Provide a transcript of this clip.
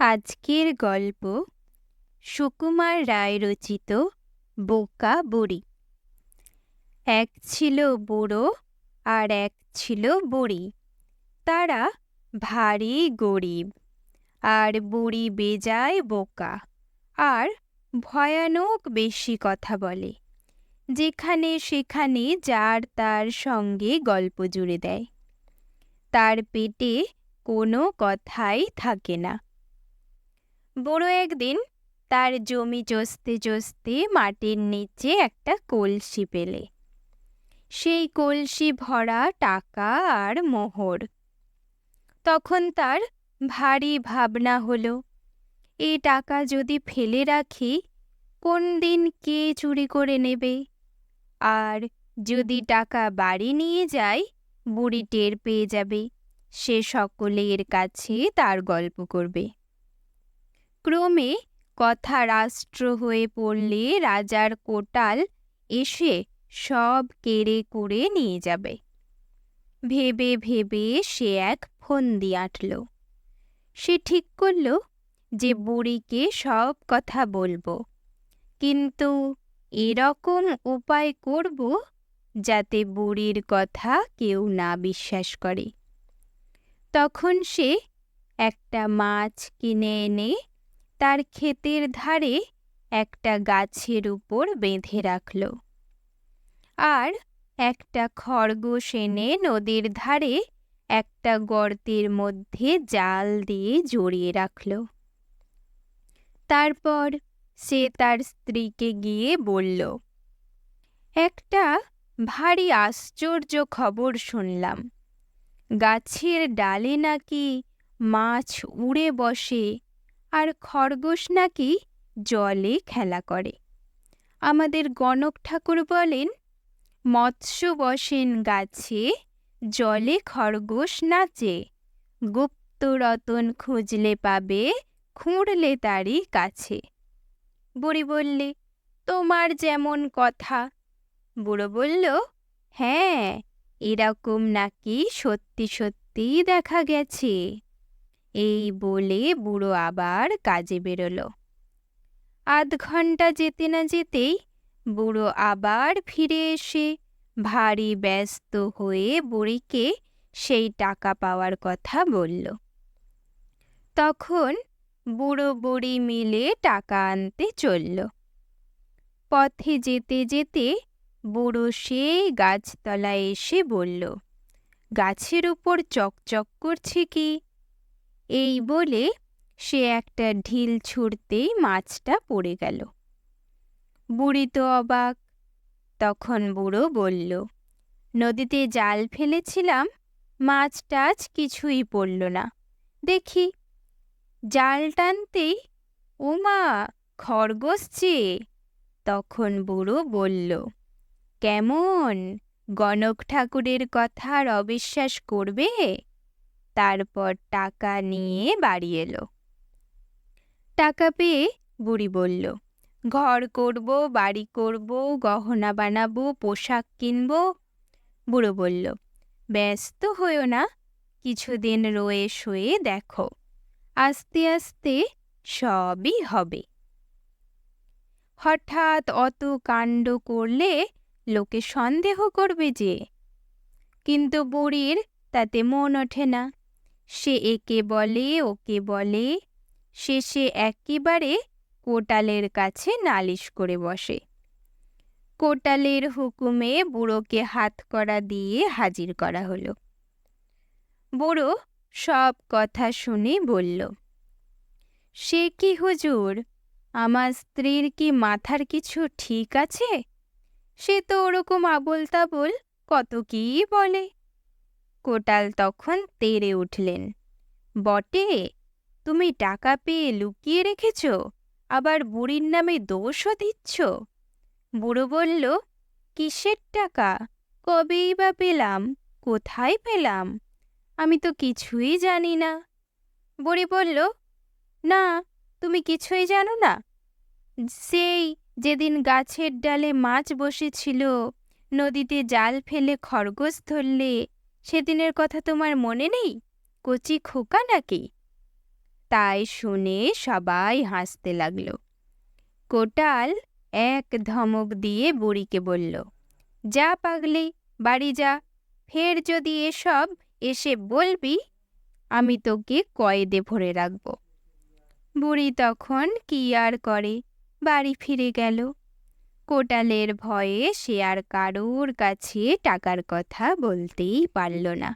আজকের গল্প সুকুমার রায় রচিত বোকা বুড়ি। এক ছিল বুড়ো আর এক ছিল বুড়ি। তারা ভারী গরিব আর বুড়ি বেজায় বোকা আর ভয়ানক বেশি কথা বলে, যেখানে সেখানে যার তার সঙ্গে গল্প জুড়ে দেয়। তার পেটে কোনো কথাই থাকে না। বুড়ো একদিন তার জমি চষতে চষতে মাটির নিচে একটা কলসি পেলে। সেই কলসি ভরা টাকা আর মোহর। তখন তার ভারী ভাবনা হলো, এই টাকা যদি ফেলে রাখি, কোন দিন কে চুরি করে নেবে? আর যদি টাকা বাড়ি নিয়ে যায়, বুড়ি টের পেয়ে যাবে। সে সকলের কাছে তার গল্প করবে। ক্রমে কথা রাষ্ট্র হয়ে পড়লে রাজার কোটাল এসে সব কেড়ে করে নিয়ে যাবে। ভেবে ভেবে সে এক ফন্দি আঁটল। সে ঠিক করল যে বুড়িকে সব কথা বলব। কিন্তু এরকম উপায় করব যাতে বুড়ির কথা কেউ না বিশ্বাস করে। তখন সে একটা মাছ কিনে এনে তার ক্ষেতের ধারে একটা গাছের উপর বেঁধে রাখল। আর একটা খরগোশ এনে নদীর ধারে একটা গর্তের মধ্যে জাল দিয়ে জড়িয়ে রাখল। তারপর সে তার স্ত্রীকে গিয়ে বলল, একটা ভারী আশ্চর্য খবর শুনলাম। গাছের ডালে নাকি মাছ উড়ে বসে আর খরগোশ নাকি জলে খেলা করে। আমাদের গণক ঠাকুর বলেন, মৎস্য বসেন গাছে, জলে খরগোশ নাচে। গুপ্ত রতন খুঁজলে পাবে, খুঁড়লে তারই কাছে। বুড়ি বললে, তোমার যেমন কথা। বুড়ো বলল হ্যাঁ এরকম নাকি সত্যি সত্যি দেখা গেছে। এই বলে বুড়ো আবার কাজে বেরোলো। আধ ঘণ্টা যেতে না যেতেই বুড়ো আবার ফিরে এসে ভারী ব্যস্ত হয়ে বুড়িকে সেই টাকা পাওয়ার কথা বলল। তখন বুড়ো বুড়ি মিলে টাকা আনতে চলল। পথে যেতে যেতে বুড়ো সেই গাছতলায় এসে বলল, গাছের উপর চকচক করছে কি? এই বলে সে একটা ঢিল ছুঁড়তেই মাছটা পড়ে গেল। বুড়ি তো অবাক। তখন বুড়ো বলল, নদীতে জাল ফেলেছিলাম মাছ টাছ কিছুই পড়ল না। দেখি, জাল টানতেই, ওমা, খরগোশ চেয়ে তখন বুড়ো বলল, কেমন? গণক ঠাকুরের কথা আর অবিশ্বাস করবে? তারপর টাকা নিয়ে বাড়ি এলো। টাকা পেয়ে বুড়ি বলল, ঘর করব, বাড়ি করব, গহনা বানাবো, পোশাক কিনব। বুড়ো বলল, ব্যস্ত হইও না, কিছুদিন রয়ে শোয়ে দেখো, আস্তে আস্তে সবই হবে। হঠাৎ অত কাণ্ড করলে লোকে সন্দেহ করবে যে, কিন্তু বুড়ির তাতে মন ওঠে না। সে একে বলে, ওকে বলে। শেষে একেবারে কোটালের কাছে নালিশ করে বসে। কোটালের হুকুমে বুড়োকে হাত করা দিয়ে হাজির করা হলো। বুড়ো সব কথা শুনে বলল, সে কি হুজুর? আমার স্ত্রীর কি মাথার কিছু ঠিক আছে? সে তো ওরকম আবল তাবল কত কি বলে? কোটাল তখন তেড়ে উঠলেন। বটে, তুমি টাকা পেয়ে লুকিয়ে রেখেছ, আবার বুড়ির নামে দোষও দিচ্ছ? বুড়ো বলল, কিসের টাকা? কবেই বা পেলাম? কোথায় পেলাম? আমি তো কিছুই জানি না। বুড়ি বলল, না, তুমি কিছুই জানো না। সেই যেদিন গাছের ডালে মাছ বসেছিল, নদীতে জাল ফেলে খরগোশ ধরলে সেদিনের কথা তোমার মনে নেই? কচি খোকা নাকি? তাই শুনে সবাই হাসতে লাগল। কোটাল এক ধমক দিয়ে বুড়িকে বলল, যা পাগলি, বাড়ি যা। ফের যদি এসব এসে বলবি, আমি তোকে কয়েদে ভরে রাখব। বুড়ি তখন কি আর করে? বাড়ি ফিরে গেল। কোটালের ভয়ে সে আর কারোর কাছে টাকার কথা বলতেই পারল না।